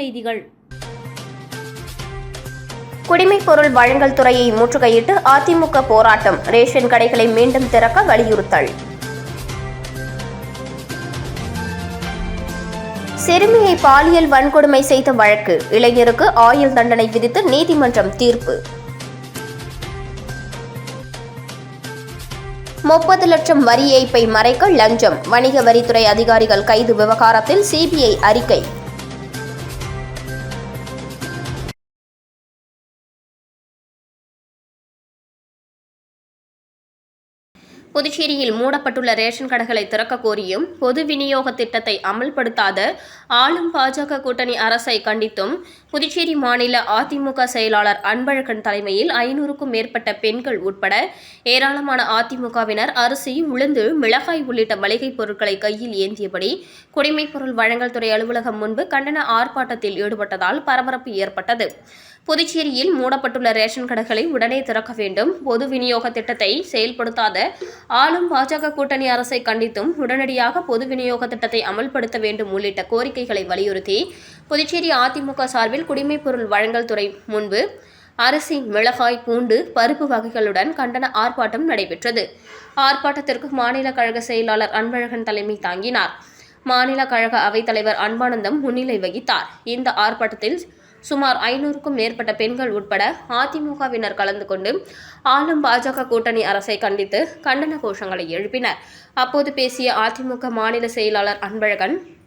செய்திகள். குடிமைப் பொருள் வழங்கல் துறையை முற்றுகையிட்டு அதிமுக போராட்டம் ரேஷன் கடைகளை மீண்டும் திறக்க வலியுறுத்தல். சிறுமியை பாலியல் வன்கொடுமை செய்த வழக்கு இளைஞருக்கு ஆயுள் தண்டனை விதித்து நீதிமன்றம் தீர்ப்பு. முப்பது லட்சம் வரி ஏய்ப்பை மறைக்க லஞ்சம் வணிக வரித்துறை அதிகாரிகள் கைது விவகாரத்தில் சிபிஐ அறிக்கை. புதுச்சேரியில் மூடப்பட்டுள்ள ரேஷன் கடைகளை திறக்க கோரியும் பொது விநியோக திட்டத்தை அமல்படுத்தாத ஆளும் பாஜக கூட்டணி அரசை கண்டித்தும் புதுச்சேரி மாநில அதிமுக செயலாளர் அன்பழகன் தலைமையில் ஐநூறுக்கும் மேற்பட்ட பெண்கள் உட்பட ஏராளமான அதிமுகவினர் அரிசி உளுந்து மிளகாய் உள்ளிட்ட மளிகைப் பொருட்களை கையில் ஏந்தியபடி குடிமைப் பொருள் வழங்கல் துறை அலுவலகம் முன்பு கண்டன ஆர்ப்பாட்டத்தில் ஈடுபட்டதால் பரபரப்பு ஏற்பட்டது. புதுச்சேரியில் மூடப்பட்டுள்ள ரேஷன் கடைகளை உடனே திறக்க வேண்டும். பொது விநியோக திட்டத்தை செயல்படுத்தாத ஆளும் பாஜக கூட்டணி அரசை கண்டித்தும் உடனடியாக பொது விநியோக திட்டத்தை அமல்படுத்த வேண்டும் உள்ளிட்ட கோரிக்கைகளை வலியுறுத்தி புதுச்சேரி அதிமுக சார்பில் குடிமைப் பொருள் வழங்கல் துறை முன்பு அரிசி மிளகாய் பூண்டு பருப்பு வகைகளுடன் கண்டன ஆர்ப்பாட்டம் நடைபெற்றது. ஆர்ப்பாட்டத்திற்கு மாநில கழக செயலாளர் அன்பழகன் தலைமை தாங்கினார். மாநில கழக அவைத்தலைவர் அன்பானந்தம் முன்னிலை வகித்தார். இந்த ஆர்ப்பாட்டத்தில் சுமார் ஐநூறுக்கும் மேற்பட்ட பெண்கள் உட்பட அதிமுகவினர் கலந்து கொண்டு ஆளும் பாஜக கூட்டணி அரசை கண்டித்து கண்டன கோஷங்களை எழுப்பினர். அப்போது பேசிய அதிமுக மாநில செயலாளர் அன்பழகன்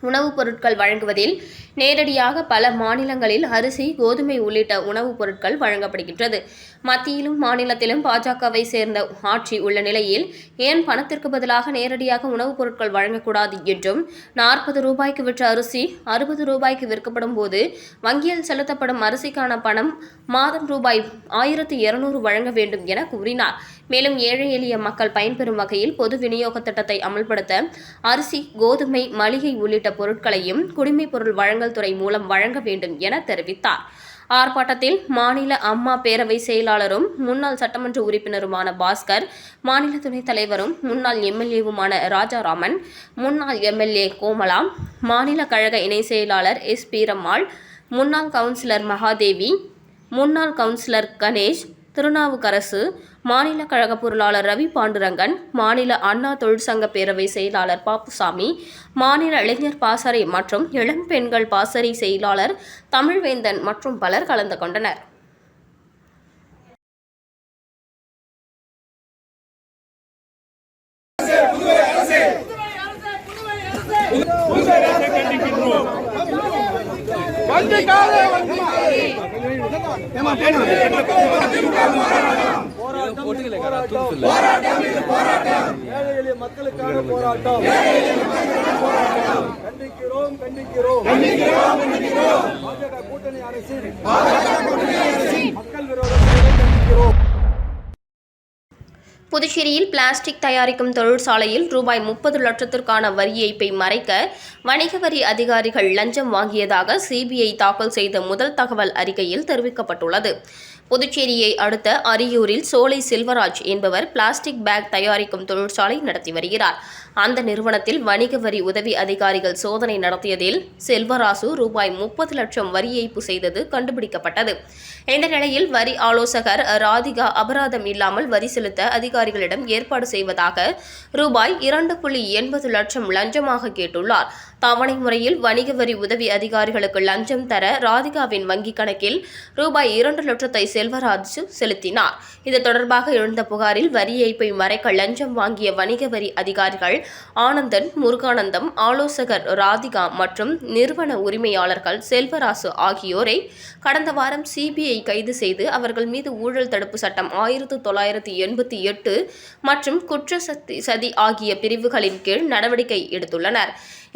உணவுப் பொருட்கள் வழங்குவதில் நேரடியாக பல மாநிலங்களில் அரிசி கோதுமை உள்ளிட்ட உணவுப் பொருட்கள் வழங்கப்படுகின்றது. மத்தியிலும் மாநிலத்திலும் பாஜகவை சேர்ந்த ஆட்சி உள்ள நிலையில் ஏன் பணத்திற்கு பதிலாக நேரடியாக உணவுப் பொருட்கள் வழங்கக்கூடாது என்றும் நாற்பது ரூபாய்க்கு விற்ற அரிசி அறுபது ரூபாய்க்கு விற்கப்படும் போது வங்கியில் செலுத்தப்படும் அரிசிக்கான பணம் மாதம் ரூபாய் ஆயிரத்து இருநூறு வழங்க வேண்டும் என கூறினார். மேலும் ஏழை எளிய மக்கள் பயன்பெறும் வகையில் பொது விநியோக திட்டத்தை அமல்படுத்த அரிசி கோதுமை மளிகை உள்ளிட்ட பொருட்களையும் குடிமைப் பொருள் வழங்கல் துறை மூலம் வழங்க வேண்டும் என தெரிவித்தார். ஆர்ப்பாட்டத்தில் மாநில அம்மா பேரவை செயலாளரும் முன்னாள் சட்டமன்ற உறுப்பினருமான பாஸ்கர் மாநில துணைத் தலைவரும் முன்னாள் எம்எல்ஏவுமான ராஜாராமன் முன்னாள் எம்எல்ஏ கோமலா மாநில கழக இணை செயலாளர் எஸ் பீரம்மாள் முன்னாள் கவுன்சிலர் மகாதேவி முன்னாள் கவுன்சிலர் கணேஷ் திருநாவுக்கரசு மாநில கழக பொருளாளர் ரவி பாண்டுரங்கன் மாநில அண்ணா தொழிற்சங்க பேரவை செயலாளர் பாப்புசாமி மாநில இளைஞர் பாசறை மற்றும் இளம் பெண்கள் பாசறை செயலாளர் தமிழ்வேந்தன் மற்றும் பலர் கலந்து கொண்டனர் வண்டிக்காரே வண்டி ஏழை எளிய மக்களுக்கான போராட்டம் கண்டிக்கிறோம் கண்டிக்கிறோம் பாஜக கூட்டணி அரசின் மக்கள் விரோத புதுச்சேரியில் பிளாஸ்டிக் தயாரிக்கும் தொழிற்சாலையில் ரூபாய் முப்பது லட்சத்திற்கான வரி ஏய்ப்பை மறைக்க வணிக வரி அதிகாரிகள் லஞ்சம் வாங்கியதாக சிபிஐ தாக்கல் செய்த முதல் தகவல் அறிக்கையில் தெரிவிக்கப்பட்டுள்ளது. புதுச்சேரியை அடுத்த அரியூரில் சோலை செல்வராஜ் என்பவர் பிளாஸ்டிக் பேக் தயாரிக்கும் தொழிற்சாலை நடத்தி வருகிறார். அந்த நிறுவனத்தில் வணிக வரி உதவி அதிகாரிகள் சோதனை நடத்தியதில் செல்வராசு ரூபாய் முப்பது லட்சம் வரி ஏய்ப்பு செய்தது கண்டுபிடிக்கப்பட்டது. இந்த நிலையில் வரி ஆலோசகர் ராதிகா அபராதம் இல்லாமல் வரி செலுத்த அதிகாரிகளிடம் ஏற்பாடு செய்வதாக ரூபாய் இரண்டு புள்ளி எண்பது லட்சம் லஞ்சமாக கேட்டுள்ளார். தவணை முறையில் வணிக வரி உதவி அதிகாரிகளுக்கு லஞ்சம் தர ராதிகாவின் வங்கிக் கணக்கில் ரூபாய் இரண்டு லட்சத்தை செல்வராஜ் செலுத்தினார். இது தொடர்பாக எழுந்த புகாரில் வரி ஏய்ப்பை மறைக்க லஞ்சம் வாங்கிய வணிக வரி அதிகாரிகள் ஆனந்தன் முருகானந்தம் ஆலோசகர் ராதிகா மற்றும் நிறுவன உரிமையாளர்கள் செல்வராசு ஆகியோரை கடந்த வாரம் சிபிஐ கைது செய்து அவர்கள் மீது ஊழல் தடுப்பு சட்டம் ஆயிரத்து தொள்ளாயிரத்து எண்பத்தி எட்டு மற்றும் குற்ற சக்தி சதி ஆகிய பிரிவுகளின் கீழ் நடவடிக்கை எடுத்துள்ளனர்.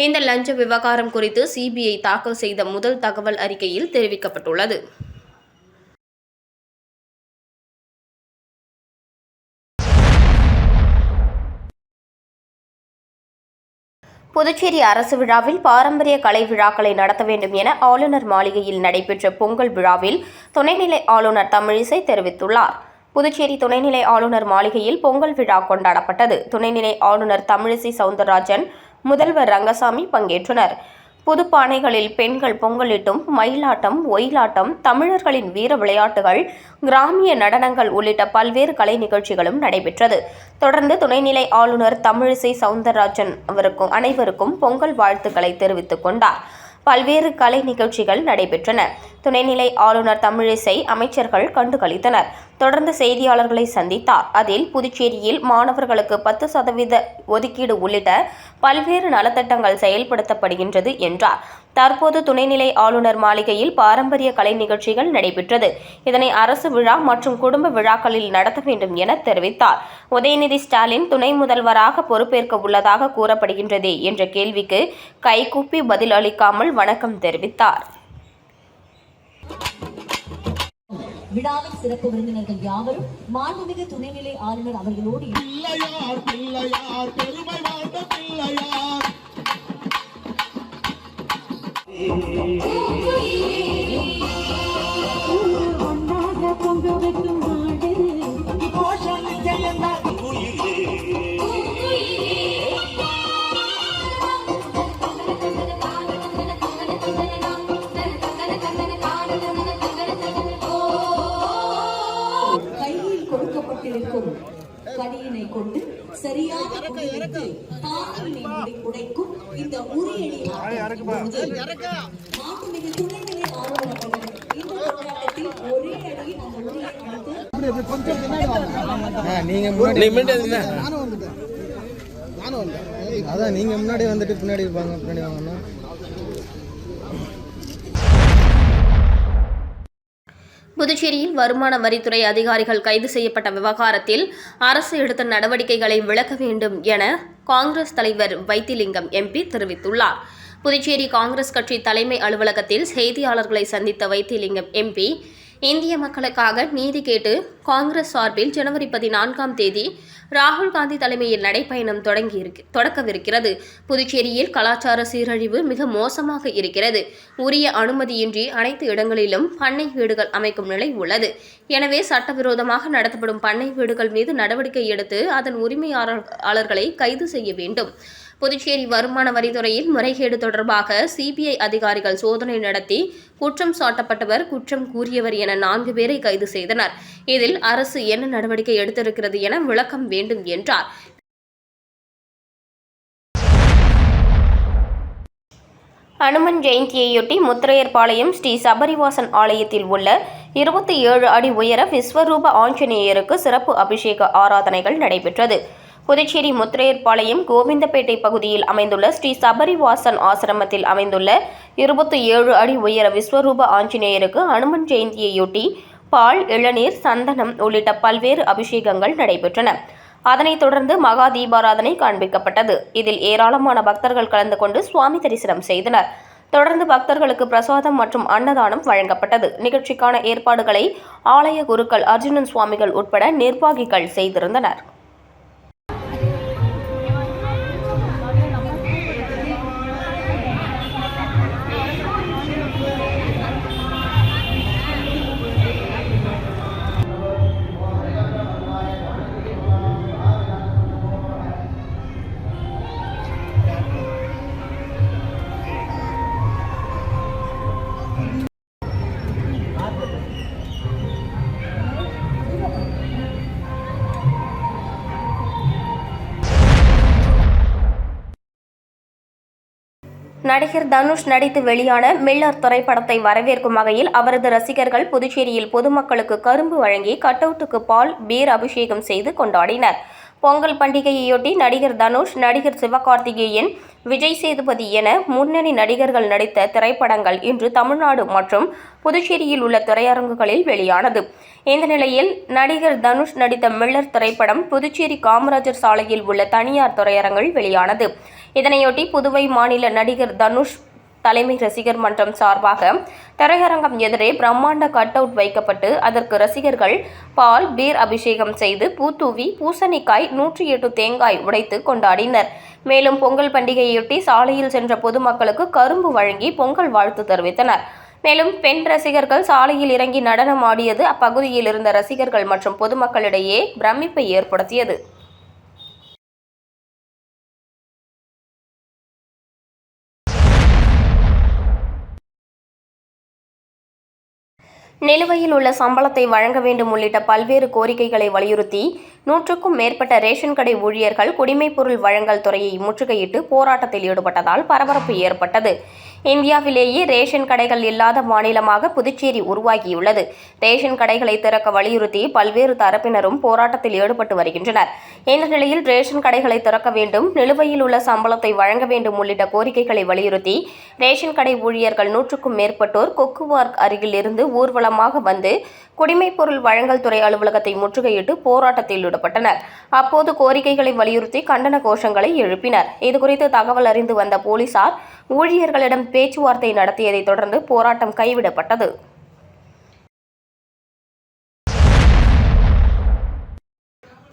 இந்த லஞ்ச விவகாரம் குறித்து சிபிஐ தாக்கல் செய்த முதல் தகவல் அறிக்கையில் தெரிவிக்கப்பட்டுள்ளது. புதுச்சேரி அரசு விழாவில் பாரம்பரிய கலை விழாக்களை நடத்த வேண்டும் என ஆளுநர் மாளிகையில் நடைபெற்ற பொங்கல் விழாவில் துணைநிலை ஆளுநர் தமிழிசை தெரிவித்துள்ளார். புதுச்சேரி துணைநிலை ஆளுநர் மாளிகையில் பொங்கல் விழா கொண்டாடப்பட்டது. துணைநிலை ஆளுநர் தமிழிசை சவுந்தரராஜன் முதல்வர் ரங்கசாமி பங்கேற்றனர். புதுப்பானைகளில் பெண்கள் பொங்கலிட்டும் மயிலாட்டம் ஒயிலாட்டம் தமிழர்களின் வீர விளையாட்டுகள் கிராமிய நடனங்கள் உள்ளிட்ட பல்வேறு கலை நிகழ்ச்சிகளும் நடைபெற்றது. தொடர்ந்து துணைநிலை ஆளுநர் தமிழிசை சவுந்தரராஜன் அவருக்கும் அனைவருக்கும் பொங்கல் வாழ்த்துக்களை தெரிவித்துக் கொண்டார். பல்வேறு கலை நிகழ்ச்சிகள் நடைபெற்றன. துணைநிலை ஆளுநர் தமிழிசை அமைச்சர்கள் கண்டுகளித்தனர். தொடர்ந்து செய்தியாளர்களை சந்தித்தார். அதில் புதுச்சேரியில் மாணவர்களுக்கு பத்து சதவீத ஒதுக்கீடு உள்ளிட்ட பல்வேறு நலத்திட்டங்கள் செயல்படுத்தப்படுகின்றது என்றார். தற்போது துணைநிலை ஆளுநர் மாளிகையில் பாரம்பரிய கலை நிகழ்ச்சிகள் நடைபெற்றது. இதனை அரசு விழா மற்றும் குடும்ப விழாக்களில் நடத்த வேண்டும் என தெரிவித்தார். உதயநிதி ஸ்டாலின் துணை முதல்வராக பொறுப்பேற்க உள்ளதாக கூறப்படுகின்றதே என்ற கேள்விக்கு கைகூப்பி பதில் அளிக்காமல் வணக்கம் தெரிவித்தார். விழாவின் சிறப்பு விருந்தினர்கள் யாவரும் மாண்புமிகு துணைநிலை ஆளுநர் அவர்களோடு பிள்ளையார் பிள்ளையார் பெருமை வாழ்ந்த பிள்ளையார். சரியாக குறிவைத்து காதலினை முடி உடைக்கும் இந்த உரியடி மாண்புமிகு துணைநிலை ஆளுநர் அவர்கள் இந்த போராட்டத்தில் ஒரே அடியில் அந்த உரியை அடித்து நீங்க முன்னாடி நானும் வந்துட்டேன். நானும் வந்தேன் அதான் நீங்க முன்னாடி வந்துட்டு பின்னாடி இருப்பாங்க பின்னாடி வாங்கன்னா புதுச்சேரியில் வருமான வரித்துறை அதிகாரிகள் கைது செய்யப்பட்ட விவகாரத்தில் அரசு எடுத்த நடவடிக்கைகளை விளக்க வேண்டும் என காங்கிரஸ் தலைவர் வைத்திலிங்கம் எம்பி தெரிவித்துள்ளார். புதுச்சேரி காங்கிரஸ் கட்சி தலைமை அலுவலகத்தில் செய்தியாளர்களை சந்தித்த வைத்திலிங்கம் எம்பி இந்திய மக்களுக்காக நீதி கேட்டு காங்கிரஸ் சார்பில் ஜனவரி பதினான்காம் தேதி ராகுல் காந்தி தலைமையில் நடைப்பயணம் தொடங்கியிருக்கு தொடக்கவிருக்கிறது. புதுச்சேரியில் கலாச்சார சீரழிவு மிக மோசமாக இருக்கிறது. உரிய அனுமதியின்றி அனைத்து இடங்களிலும் பண்ணை வீடுகள் அமைக்கும் நிலை உள்ளது. எனவே சட்டவிரோதமாக நடத்தப்படும் பண்ணை வீடுகள் மீது நடவடிக்கை எடுத்து அதன் உரிமையாளர்களை கைது செய்ய வேண்டும். புதுச்சேரி வருமான வரித்துறையில் முறைகேடு தொடர்பாக சிபிஐ அதிகாரிகள் சோதனை நடத்தி குற்றம் சாட்டப்பட்டவர் குற்றம் கூறியவர் என நான்கு பேரை கைது செய்தனர். இதில் அரசு என்ன நடவடிக்கை எடுத்திருக்கிறது என விளக்கம் வேண்டும் என்றார். அனுமன் ஜெயந்தியையொட்டி முத்திரையர்பாளையம் ஸ்ரீ சபரிவாசன் ஆலயத்தில் உள்ள இருபத்தி ஏழு அடி உயர விஸ்வரூப ஆஞ்சநேயருக்கு சிறப்பு அபிஷேக ஆராதனைகள் நடைபெற்றது. புதுச்சேரி முத்திரையர்பாளையம் கோவிந்தப்பேட்டை பகுதியில் அமைந்துள்ள ஸ்ரீ சபரிவாசன் ஆசிரமத்தில் அமைந்துள்ள இருபத்தி ஏழு அடி உயர விஸ்வரூப ஆஞ்சநேயருக்கு அனுமன் ஜெயந்தியையொட்டி பால் இளநீர் சந்தனம் உள்ளிட்ட பல்வேறு அபிஷேகங்கள் நடைபெற்றன. அதனைத் தொடர்ந்து மகா தீபாராதனை காண்பிக்கப்பட்டது. இதில் ஏராளமான பக்தர்கள் கலந்து கொண்டு சுவாமி தரிசனம் செய்தனர். தொடர்ந்து பக்தர்களுக்கு பிரசாதம் மற்றும் அன்னதானம் வழங்கப்பட்டது. நிகழ்ச்சிக்கான ஏற்பாடுகளை ஆலய குருக்கள் அர்ஜுனன் சுவாமிகள் உட்பட நிர்வாகிகள் செய்திருந்தனர். நடிகர் தனுஷ் நடித்து வெளியான மில்லர் திரைப்படத்தை வரவேற்கும் வகையில் அவரது ரசிகர்கள் புதுச்சேரியில் பொதுமக்களுக்கு கரும்பு வழங்கி கட்டவுட்டுக்கு பால் பீர் அபிஷேகம் செய்து கொண்டாடினர். பொங்கல் பண்டிகையையொட்டி நடிகர் தனுஷ் நடிகர் சிவகார்த்திகேயன் விஜய் சேதுபதி என முன்னணி நடிகர்கள் நடித்த திரைப்படங்கள் இன்று தமிழ்நாடு மற்றும் புதுச்சேரியில் உள்ள திரையரங்குகளில் வெளியானது. இந்த நிலையில் நடிகர் தனுஷ் நடித்த மில்லர் திரைப்படம் புதுச்சேரி காமராஜர் சாலையில் உள்ள தனியார் திரையரங்கில் வெளியானது. இதனையொட்டி புதுவை மாநில நடிகர் தனுஷ் தலைமை ரசிகர் மன்றம் சார்பாக திரையரங்கம் எதிரே பிரம்மாண்ட கட் அவுட் வைக்கப்பட்டு அதற்கு ரசிகர்கள் பால் பீர் அபிஷேகம் செய்து பூத்தூவி பூசணிக்காய் நூற்றி எட்டு தேங்காய் உடைத்து கொண்டாடினர். மேலும் பொங்கல் பண்டிகையொட்டி சாலையில் சென்ற பொதுமக்களுக்கு கரும்பு வழங்கி பொங்கல் வாழ்த்து தெரிவித்தனர். மேலும் பெண் ரசிகர்கள் சாலையில் இறங்கி நடனம் ஆடியது அப்பகுதியில் இருந்த ரசிகர்கள் மற்றும் பொதுமக்களிடையே பிரமிப்பை ஏற்படுத்தியது. நிலுவையில் உள்ள சம்பளத்தை வழங்க வேண்டும் உள்ளிட்ட பல்வேறு கோரிக்கைகளை வலியுறுத்தி நூற்றுக்கும் மேற்பட்ட ரேஷன் கடை ஊழியர்கள் குடிமைப்பொருள் வழங்கல் துறையை முற்றுகையிட்டு போராட்டத்தில் ஈடுபட்டதால் பரபரப்பு ஏற்பட்டது. இந்தியாவிலேயே ரேஷன் கடைகள் இல்லாத மாநிலமாக புதுச்சேரி உருவாகியுள்ளது. ரேஷன் கடைகளை திறக்க வலியுறுத்தி பல்வேறு தரப்பினரும் போராட்டத்தில் ஈடுபட்டு வருகின்றனர். இந்த நிலையில் ரேஷன் கடைகளை திறக்க வேண்டும் நிலுவையில் உள்ள சம்பளத்தை வழங்க வேண்டும் உள்ளிட்ட கோரிக்கைகளை வலியுறுத்தி ரேஷன் கடை ஊழியர்கள் நூற்றுக்கும் மேற்பட்டோர் கொக்குவார்க் அருகில் இருந்து ஊர்வலமாக வந்து குடிமைப்பொருள் வழங்கல் துறை அலுவலகத்தை முற்றுகையிட்டு போராட்டத்தில் ஈடுபட்டனர். அப்போது கோரிக்கைகளை வலியுறுத்தி கண்டன கோஷங்களை எழுப்பினர். இதுகுறித்து தகவல் அறிந்து வந்த போலீசார் ஊழியர்களிடம் பேச்சுவார்த்தை நடத்தியதைத் தொடர்ந்து போராட்டம் கைவிடப்பட்டது.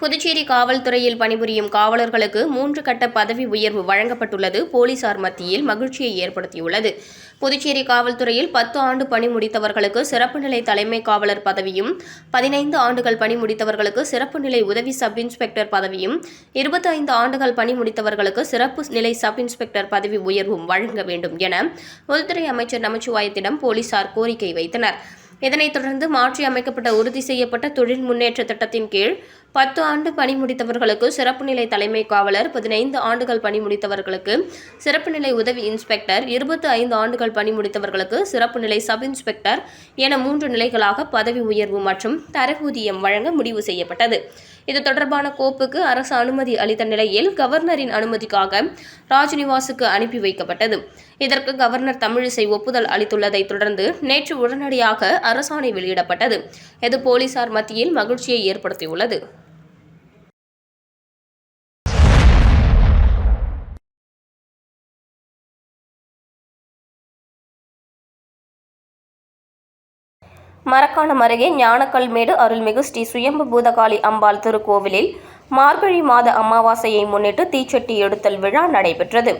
புதுச்சேரி காவல்துறையில் பணிபுரியும் காவலர்களுக்கு மூன்று கட்ட பதவி உயர்வு வழங்கப்பட்டுள்ளது. போலீசார் மத்தியில் மகிழ்ச்சியை ஏற்படுத்தியுள்ளது. புதுச்சேரி காவல்துறையில் பத்து ஆண்டு பணி முடித்தவர்களுக்கு சிறப்பு நிலை தலைமை காவலர் பதவியும் பதினைந்து ஆண்டுகள் பணி முடித்தவர்களுக்கு சிறப்பு நிலை உதவி சப் இன்ஸ்பெக்டர் பதவியும் இருபத்தைந்து ஆண்டுகள் பணி முடித்தவர்களுக்கு சிறப்பு நிலை சப் இன்ஸ்பெக்டர் பதவி உயர்வும் வழங்க வேண்டும் என உள்துறை அமைச்சர் நமச்சிவாயத்திடம் போலீசார் கோரிக்கை வைத்தனர். இதனைத் தொடர்ந்து மாற்றி அமைக்கப்பட்ட உறுதி செய்யப்பட்ட தொழில் முன்னேற்ற திட்டத்தின் கீழ் பத்து ஆண்டு பணி முடித்தவர்களுக்கு சிறப்பு நிலை தலைமை காவலர் பதினைந்து ஆண்டுகள் பணி முடித்தவர்களுக்கு சிறப்பு நிலை உதவி இன்ஸ்பெக்டர் இருபத்தி ஐந்து ஆண்டுகள் பணி முடித்தவர்களுக்கு சிறப்பு நிலை சப் இன்ஸ்பெக்டர் என மூன்று நிலைகளாக பதவி உயர்வு மற்றும் தரவூதியம் வழங்க முடிவு செய்யப்பட்டது. இது தொடர்பான கோப்புக்கு அரசு அனுமதி அளித்த நிலையில் கவர்னரின் அனுமதிக்காக ராஜ்நிவாசுக்கு அனுப்பி வைக்கப்பட்டது. இதற்கு கவர்னர் தமிழிசை ஒப்புதல் அளித்துள்ளதை தொடர்ந்து நேற்று உடனடியாக அரசாணை வெளியிடப்பட்டது. இது போலீசார் மத்தியில் மகிழ்ச்சியை ஏற்படுத்தியுள்ளது. மரக்காணம் அருகே ஞானக்கல்மேடு அருள்மிகு ஸ்ரீ சுயம்பு பூதகாளி அம்பாள் திருக்கோவிலில் மார்கழி மாத அமாவாசையை முன்னிட்டு தீச்சட்டி எடுத்தல் விழா நடைபெற்றது.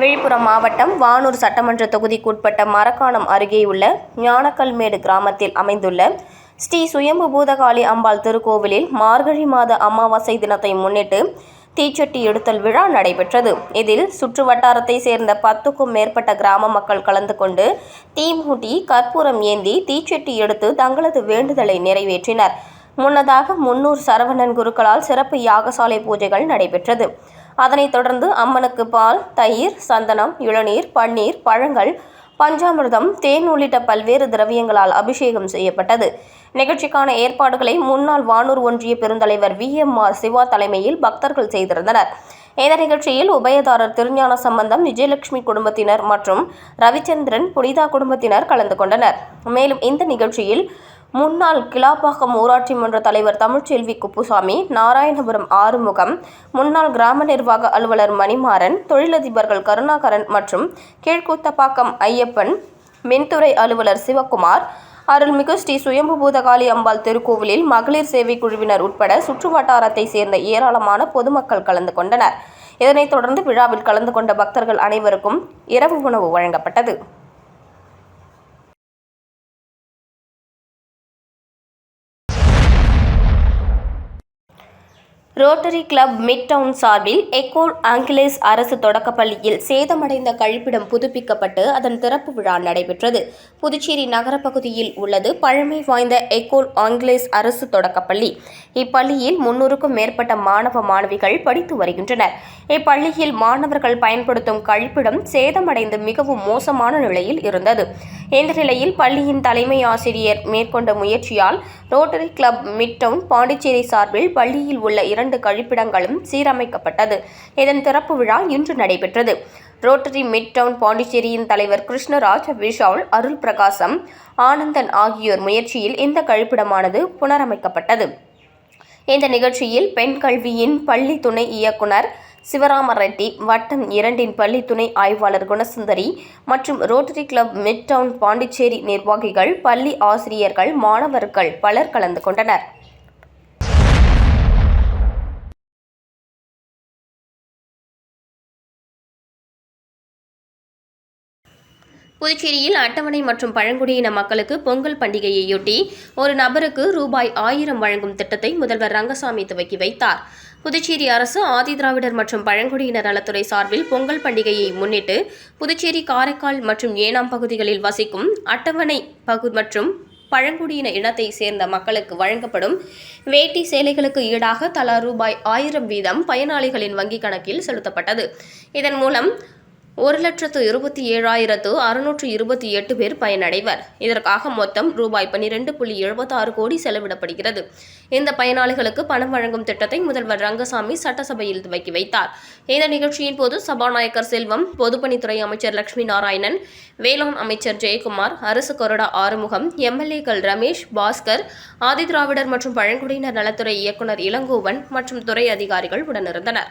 விழுப்புரம் மாவட்டம் வானூர் சட்டமன்ற தொகுதிக்குட்பட்ட மரக்காணம் அருகேயுள்ள ஞானக்கல்மேடு கிராமத்தில் அமைந்துள்ள ஸ்ரீ சுயம்பு பூதகாளி அம்பாள் திருக்கோவிலில் மார்கழி மாத அமாவாசை தினத்தை முன்னிட்டு தீச்சட்டி எடுத்தல் விழா நடைபெற்றது. இதில் சுற்று வட்டாரத்தை சேர்ந்த பத்துக்கும் மேற்பட்ட கிராம மக்கள் கலந்து கொண்டு தீ மூட்டி கற்பூரம் ஏந்தி தீச்சட்டி எடுத்து தங்களது வேண்டுதலை நிறைவேற்றினர். முன்னதாக முன்னூர் சரவணன் குருக்களால் சிறப்பு யாகசாலை பூஜைகள் நடைபெற்றது. அதனைத் தொடர்ந்து அம்மனுக்கு பால் தயிர் சந்தனம் இளநீர் பன்னீர் பழங்கள் பஞ்சாமிர்தம் தேன் உள்ளிட்ட பல்வேறு திரவியங்களால் அபிஷேகம் செய்யப்பட்டது. நிகழ்ச்சிக்கான ஏற்பாடுகளை முன்னாள் வானூர் ஒன்றிய பெருந்தலைவர் வி. எம். ஆர். சிவா தலைமையில் பக்தர்கள் செய்திருந்தனர். இந்த நிகழ்ச்சியில் உபயதாரர் திருஞான சம்பந்தம் விஜயலட்சுமி குடும்பத்தினர் மற்றும் ரவிச்சந்திரன் புனிதா குடும்பத்தினர் கலந்து கொண்டனர். மேலும் இந்த நிகழ்ச்சியில் முன்னாள் கிளாப்பாக்கம் ஊராட்சி மன்ற தலைவர் தமிழ்ச்செல்வி குப்புசாமி நாராயணபுரம் ஆறுமுகம் முன்னாள் கிராம நிர்வாக அலுவலர் மணிமாறன் தொழிலதிபர்கள் கருணாகரன் மற்றும் கீழ்கூத்தப்பாக்கம் ஐயப்பன் மின்துறை அலுவலர் சிவக்குமார் அருள்மிகு ஸ்ரீ சுயம்பு பூதகாளி அம்பாள் திருக்கோவிலில் மகளிர் சேவை குழுவினர் உட்பட சுற்றுவட்டாரத்தை சேர்ந்த ஏராளமான பொதுமக்கள் கலந்து கொண்டனர். இதனைத் தொடர்ந்து விழாவில் கலந்து கொண்ட பக்தர்கள் அனைவருக்கும் இரவு உணவு வழங்கப்பட்டது. ரோட்டரி கிளப் மிட் டவுன் சார்பில் எக்கோ ஆங்கிலேஸ் அரசு தொடக்கப்பள்ளியில் சேதமடைந்த கழிப்பிடம் புதுப்பிக்கப்பட்டு அதன் திறப்பு விழா நடைபெற்றது. புதுச்சேரி நகரப்பகுதியில் உள்ளது பழமை வாய்ந்த எக்கோல் ஆங்கிலேஸ் அரசு தொடக்கப்பள்ளி. இப்பள்ளியில் முன்னூறுக்கும் மேற்பட்ட மாணவ மாணவிகள் படித்து வருகின்றனர். இப்பள்ளியில் மாணவர்கள் பயன்படுத்தும் கழிப்பிடம் சேதமடைந்து மிகவும் மோசமான நிலையில் இருந்தது. இந்த நிலையில் பள்ளியின் தலைமை ஆசிரியர் மேற்கொண்ட முயற்சியால் rotary club mid town Pondicherry சார்பில் பள்ளியில் உள்ள இரண்டு கழிப்பிடங்களும் சீரமைக்கப்பட்டது. இதன் திறப்பு விழா இன்று நடைபெற்றது. ரோட்டரி மிட் டவுன் பாண்டிச்சேரியின் தலைவர் கிருஷ்ணராஜ் விஷால் அருள் பிரகாசம் ஆனந்தன் ஆகியோர் முயற்சியில் இந்த கழிப்பிடமானது புனரமைக்கப்பட்டது. இந்த நிகழ்ச்சியில் பெண் கல்வியின் பள்ளி துணை இயக்குனர் சிவராம ரெட்டி வட்டம் இரண்டின் பள்ளி துணை ஆய்வாளர் குணசுந்தரி மற்றும் rotary club mid town Pondicherry நிர்வாகிகள் பள்ளி ஆசிரியர்கள் மாணவர்கள் பலர் கலந்து கொண்டனர். புதுச்சேரியில் அட்டவணை மற்றும் பழங்குடியின மக்களுக்கு பொங்கல் பண்டிகையையொட்டி ஒரு நபருக்கு ரூபாய் ஆயிரம் வழங்கும் திட்டத்தை முதல்வர் ரங்கசாமி துவக்கி வைத்தார். புதுச்சேரி அரசு ஆதிதிராவிடர் மற்றும் பழங்குடியினர் நலத்துறை சார்பில் பொங்கல் பண்டிகையை முன்னிட்டு புதுச்சேரி காரைக்கால் மற்றும் ஏனாம் பகுதிகளில் வசிக்கும் அட்டவணை பகு மற்றும் பழங்குடியின இனத்தை சேர்ந்த மக்களுக்கு வழங்கப்படும் வேட்டி சேலைகளுக்கு ஈடாக தலா ரூபாய் ஆயிரம் வீதம் பயனாளிகளின் வங்கிக் கணக்கில் செலுத்தப்பட்டது. இதன் மூலம் ஒரு லட்சத்து இருபத்தி ஏழாயிரத்து அறுநூற்று இருபத்தி எட்டு பேர் பயனடைவர். இதற்காக மொத்தம் ரூபாய் பன்னிரண்டு புள்ளி எழுபத்தாறு கோடி செலவிடப்படுகிறது. இந்த பயனாளிகளுக்கு பணம் வழங்கும் திட்டத்தை முதல்வர் ரங்கசாமி சட்டசபையில் துவக்கி வைத்தார். இந்த நிகழ்ச்சியின் போது சபாநாயகர் செல்வம் பொதுப்பணித்துறை அமைச்சர் லட்சுமி நாராயணன் வேளாண் அமைச்சர் ஜெயக்குமார் அரசு கொறடா ஆறுமுகம் எம்எல்ஏக்கள் ரமேஷ் பாஸ்கர் ஆதிதிராவிடர் மற்றும் பழங்குடியினர் நலத்துறை இயக்குநர் இளங்கோவன் மற்றும் துறை அதிகாரிகள் உடனிருந்தனர்.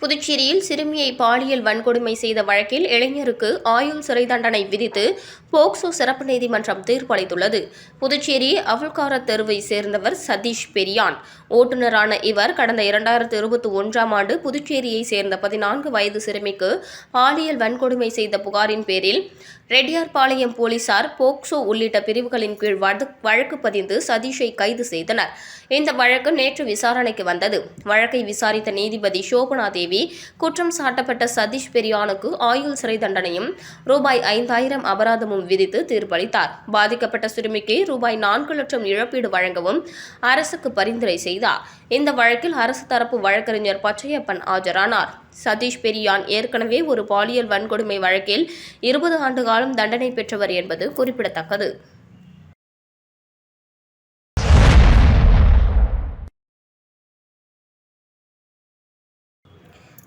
புதுச்சேரியில் சிறுமியை பாலியல் வன்கொடுமை செய்த வழக்கில் இளைஞருக்கு ஆயுள் சிறை தண்டனை விதித்து போக்சோ சிறப்பு நீதிமன்றம் தீர்ப்பளித்துள்ளது புதுச்சேரி அவுல்கார தெருவை சேர்ந்தவர் சதீஷ் பெரியான். ஓட்டுநரான இவர் கடந்த இரண்டாயிரத்து இருபத்தி ஒன்றாம் ஆண்டு புதுச்சேரியை சேர்ந்த பதினான்கு வயது சிறுமிக்கு பாலியல் வன்கொடுமை செய்த புகாரின் பேரில் ரெட்டியார்பாளையம் போலீசார் போக்சோ உள்ளிட்ட பிரிவுகளின் கீழ் வழக்கு- வழக்கு பதிந்து சதீஷை கைது செய்தனர். இந்த வழக்கு நேற்று விசாரணைக்கு வந்தது. வழக்கை விசாரித்த நீதிபதி சோபனா தேவி குற்றம் சாட்டப்பட்ட சதீஷ் பெரியானுக்கு ஆயுள் சிறை தண்டனையும் ரூபாய் ஐந்தாயிரம் அபராதமும் விதித்து தீர்ப்பளித்தார். பாதிக்கப்பட்ட சிறுமிக்கு ரூபாய் நான்கு லட்சம் இழப்பீடு வழங்கவும் அரசுக்கு பரிந்துரை செய்தார். இந்த வழக்கில் அரசு தரப்பு வழக்கறிஞர் பச்சையப்பன் ஆஜரானார். சதீஷ் பெரியான் ஏற்கனவே ஒரு பாலியல் வன்கொடுமை வழக்கில் இருபது ஆண்டு காலம் தண்டனை பெற்றவர் என்பது குறிப்பிடத்தக்கது.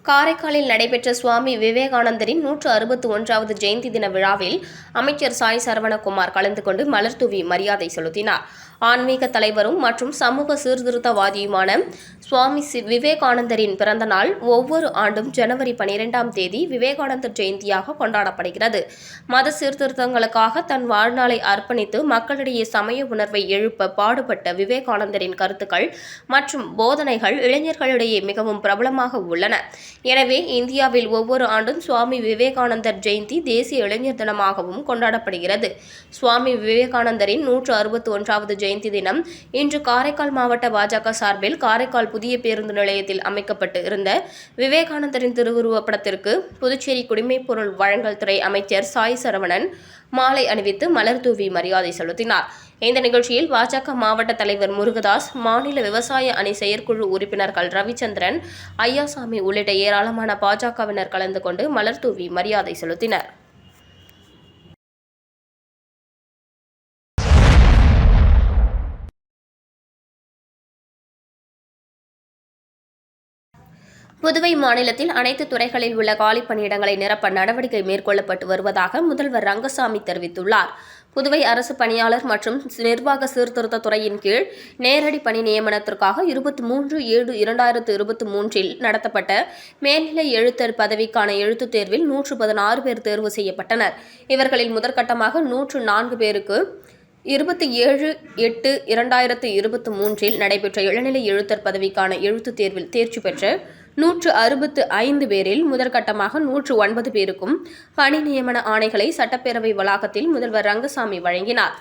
காரைக்காலில் நடைபெற்ற சுவாமி விவேகானந்தரின் நூற்று அறுபத்தி ஒன்றாவது ஜெயந்தி தின விழாவில் அமைச்சர் சாய் சரவணகுமார் கலந்து கொண்டு மலர்தூவி மரியாதை செலுத்தினார். ஆன்மீக தலைவரும் மற்றும் சமூக சீர்திருத்தவாதியுமான சுவாமி சி- விவேகானந்தரின் பிறந்த நாள் ஒவ்வொரு ஆண்டும் ஜனவரி பனிரெண்டாம் தேதி விவேகானந்தர் ஜெயந்தியாக கொண்டாடப்படுகிறது. மத சீர்திருத்தங்களுக்காக தன் வாழ்நாளை அர்ப்பணித்து மக்களிடையே சமய உணர்வை எழுப்ப பாடுபட்ட விவேகானந்தரின் கருத்துக்கள் மற்றும் போதனைகள் இளைஞர்களிடையே மிகவும் பிரபலமாக உள்ளன. எனவே இந்தியாவில் ஒவ்வொரு ஆண்டும் சுவாமி விவேகானந்தர் ஜெயந்தி தேசிய இளைஞர் தினமாகவும் கொண்டாடப்படுகிறது. சுவாமி விவேகானந்தரின் நூற்று அறுபத்தி ஒன்றாவது ஜெயந்தி தினம் இன்று காரைக்கால் மாவட்ட பாஜக சார்பில் காரைக்கால் புதிய பேருந்து நிலையத்தில் அமைக்கப்பட்டு இருந்த விவேகானந்தரின் திருவுருவப்படத்திற்கு புதுச்சேரி குடிமைப் பொருள் வழங்கல் துறை அமைச்சர் சாய் சரவணன் மாலை அணிவித்து மலர் தூவி மரியாதை செலுத்தினார். இந்த நிகழ்ச்சியில் பாஜக மாவட்ட தலைவர் முருகதாஸ் மாநில விவசாய அணி செயற்குழு உறுப்பினர்கள் ரவிச்சந்திரன் ஐயாசாமி உள்ளிட்ட ஏராளமான பாஜகவினர் கலந்து கொண்டு மலர் தூவி மரியாதை செலுத்தினர். புதுவை மாநிலத்தில் அனைத்து துறைகளில் உள்ள காலி பணியிடங்களை நிரப்ப நடவடிக்கை மேற்கொள்ளப்பட்டு வருவதாக முதல்வர் ரங்கசாமி தெரிவித்துள்ளார். புதுவை அரசு பணியாளர் மற்றும் நிர்வாக சீர்திருத்த துறையின் கீழ் நேரடி பணி நியமனத்திற்காக இருபத்தி மூன்று ஏழு இரண்டாயிரத்து இருபத்தி மூன்றில் நடத்தப்பட்ட மேல்நிலை எழுத்தர் பதவிக்கான எழுத்துத் தேர்வில் நூற்று பதினாறு பேர் தேர்வு செய்யப்பட்டனர். இவர்களில் முதற்கட்டமாக நூற்று நான்கு பேருக்கு இருபத்தி ஏழு எட்டு இரண்டாயிரத்து இருபத்தி மூன்றில் நடைபெற்ற இளநிலை எழுத்தர் பதவிக்கான எழுத்துத் தேர்வில் தேர்ச்சி பெற்ற நூற்று அறுபத்து ஐந்து பேரில் முதற்கட்டமாக நூற்று ஒன்பது பேருக்கும் பணி நியமன ஆணைகளை சட்டப்பேரவை வளாகத்தில் முதல்வர் ரங்கசாமி வழங்கினார்.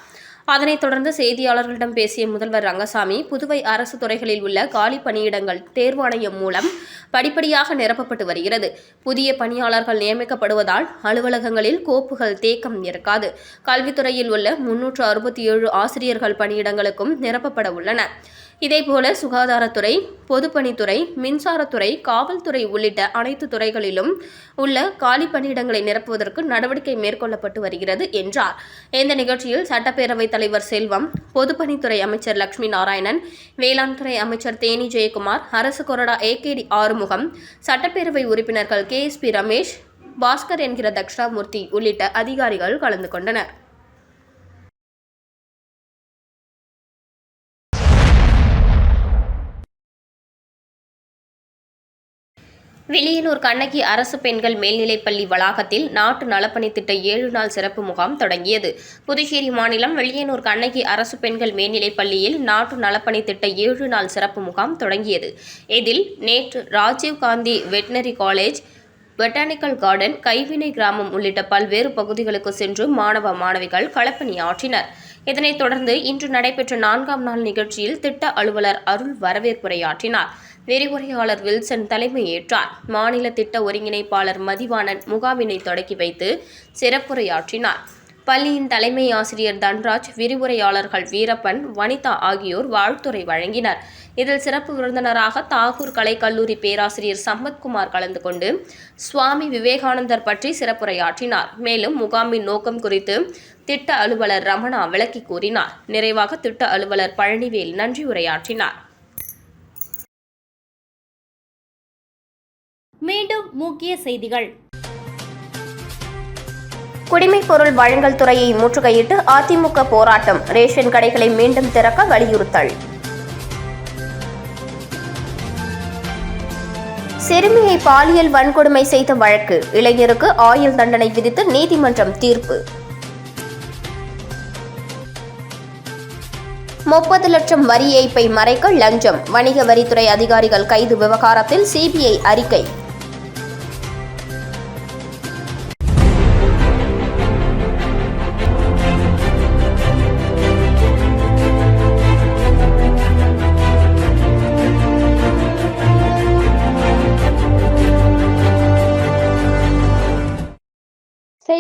அதனைத் தொடர்ந்து செய்தியாளர்களிடம் பேசிய முதல்வர் ரங்கசாமி புதுவை அரசு துறைகளில் உள்ள காலி பணியிடங்கள் தேர்வாணையம் மூலம் படிப்படியாக நிரப்பப்பட்டு வருகிறது. புதிய பணியாளர்கள் நியமிக்கப்படுவதால் அலுவலகங்களில் கோப்புகள் தேக்கம் இருக்காது. கல்வித்துறையில் உள்ள முன்னூற்று அறுபத்தி ஏழு ஆசிரியர்கள் பணியிடங்களுக்கும் நிரப்பப்பட உள்ளன. இதேபோல சுகாதாரத்துறை பொதுப்பணித்துறை மின்சாரத்துறை காவல்துறை உள்ளிட்ட அனைத்து துறைகளிலும் உள்ள காலி பணியிடங்களை நிரப்புவதற்கு நடவடிக்கை மேற்கொள்ளப்பட்டு வருகிறது என்றார். இந்த நிகழ்ச்சியில் சட்டப்பேரவைத் தலைவர் செல்வம் பொதுப்பணித்துறை அமைச்சர் லட்சுமி நாராயணன் வேளாண் துறை அமைச்சர் தேனி ஜெயக்குமார் அரசு கொறடா ஏகேடி ஆறுமுகம் சட்டப்பேரவை உறுப்பினர்கள் K S P Ramesh Bhaskar என்கிற தக்ஷாமூர்த்தி உள்ளிட்ட அதிகாரிகள் கலந்து கொண்டனர். வெளியனூர் கண்ணகி அரசு பெண்கள் மேல்நிலைப்பள்ளி வளாகத்தில் நாட்டு நலப்பணி திட்ட ஏழு நாள் சிறப்பு முகாம் தொடங்கியது. புதுச்சேரி மாநிலம் வெளியனூர் கண்ணகி அரசு பெண்கள் மேல்நிலைப்பள்ளியில் நாட்டு நலப்பணி திட்ட ஏழு நாள் சிறப்பு முகாம் தொடங்கியது. இதில் நேற்று Rajiv Gandhi veterinary college botanical garden கைவினை கிராமம் உள்ளிட்ட பல்வேறு பகுதிகளுக்கு சென்று மாணவ மாணவிகள் களப்பணி ஆற்றினர் இதனைத் தொடர்ந்து இன்று நடைபெற்ற நான்காம் நாள் நிகழ்ச்சியில் திட்ட அலுவலர் அருள் வரவேற்புரையாற்றினார். விரிவுரையாளர் வில்சன் தலைமையேற்றார். மாநில திட்ட ஒருங்கிணைப்பாளர் மதிவாணன் முகாமினை தொடக்கி வைத்து சிறப்புரையாற்றினார். பள்ளியின் தலைமை ஆசிரியர் தன்ராஜ் விரிவுரையாளர்கள் வீரப்பன் வனிதா ஆகியோர் வாழ்த்துறை வழங்கினர். இதில் சிறப்பு விருந்தினராக தாகூர் கலைக்கல்லூரி பேராசிரியர் சம்பத்குமார் கலந்து கொண்டு சுவாமி விவேகானந்தர் பற்றி சிறப்புரையாற்றினார். மேலும் முகாமின் நோக்கம் குறித்து திட்ட அலுவலர் ரமணா விளக்கி கூறினார். நிறைவாக திட்ட அலுவலர் பழனிவேல் நன்றி உரையாற்றினார். மீண்டும் முக்கிய செய்திகள். குடிமைப் பொருள் வழங்கல் துறையை முற்றுகையிட்டு அதிமுக போராட்டம் ரேஷன் கடைகளை மீண்டும் திறக்க வலியுறுத்தல். சிறுமியை பாலியல் வன்கொடுமை செய்த வழக்கு இளைஞருக்கு ஆயுள் தண்டனை விதித்து நீதிமன்றம் தீர்ப்பு. முப்பது லட்சம் வரி ஏய்ப்பை மறைக்க லஞ்சம் வணிக வரித்துறை அதிகாரிகள் கைது விவகாரத்தில் சிபிஐ அறிக்கை.